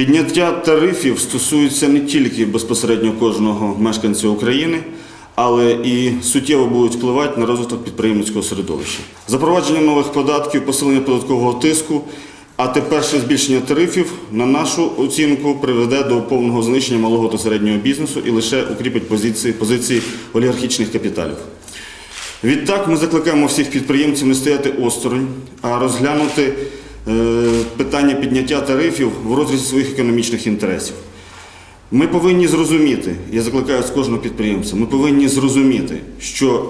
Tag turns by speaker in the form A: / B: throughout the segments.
A: Підняття тарифів стосується не тільки безпосередньо кожного мешканця України, але і суттєво будуть впливати на розвиток підприємницького середовища. Запровадження нових податків, посилення податкового тиску, а тепер збільшення тарифів, на нашу оцінку, приведе до повного знищення малого та середнього бізнесу і лише укріпить позиції, позиції олігархічних капіталів. Відтак ми закликаємо всіх підприємців не стояти осторонь, а розглянути питання підняття тарифів в розрізі своїх економічних інтересів. Ми повинні зрозуміти, я закликаю з кожного підприємця, ми повинні зрозуміти, що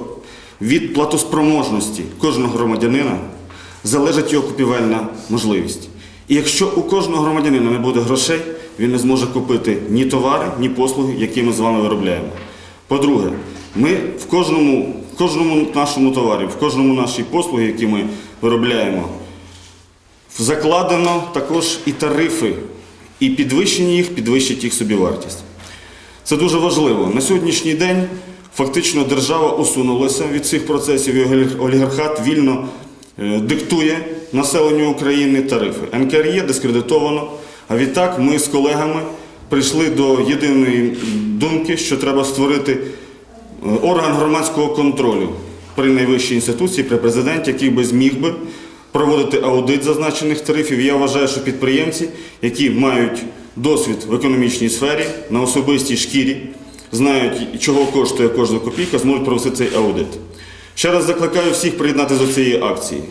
A: від платоспроможності кожного громадянина залежить його купівельна можливість. І якщо у кожного громадянина не буде грошей, він не зможе купити ні товари, ні послуги, які ми з вами виробляємо. По-друге, ми в кожному, в кожному нашому товарі, в кожному нашій послугі, які ми виробляємо, закладено також і тарифи, і підвищення їх підвищить їх собівартість. Це дуже важливо. На сьогоднішній день фактично держава усунулася від цих процесів і олігархат вільно е, диктує населенню України тарифи. НКРЄ дискредитовано. А відтак ми з колегами прийшли до єдиної думки, що треба створити е, орган громадського контролю при найвищій інституції, при президенті, який би зміг би проводити аудит зазначених тарифів. Я вважаю, що підприємці, які мають досвід в економічній сфері на особистій шкірі, знають, чого коштує кожна копійка, зможуть провести цей аудит. Ще раз закликаю всіх приєднатися до цієї акції.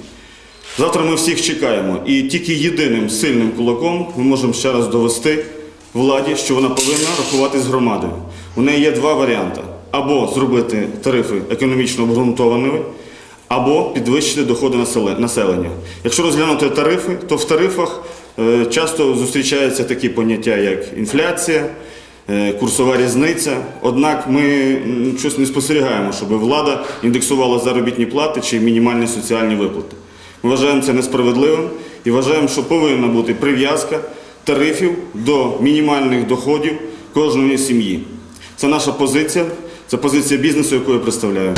A: Завтра ми всіх чекаємо, і тільки єдиним сильним кулаком ми можемо ще раз довести владі, що вона повинна рахувати з громадою. У неї є два варіанти: або зробити тарифи економічно обґрунтованими, або підвищити доходи населення. Якщо розглянути тарифи, то в тарифах е, часто зустрічаються такі поняття, як інфляція, е, курсова різниця. Однак ми щось не спостерігаємо, щоб влада індексувала заробітні плати чи мінімальні соціальні виплати. Ми вважаємо це несправедливим і вважаємо, що повинна бути прив'язка тарифів до мінімальних доходів кожної сім'ї. Це наша позиція, це позиція бізнесу, яку я представляю.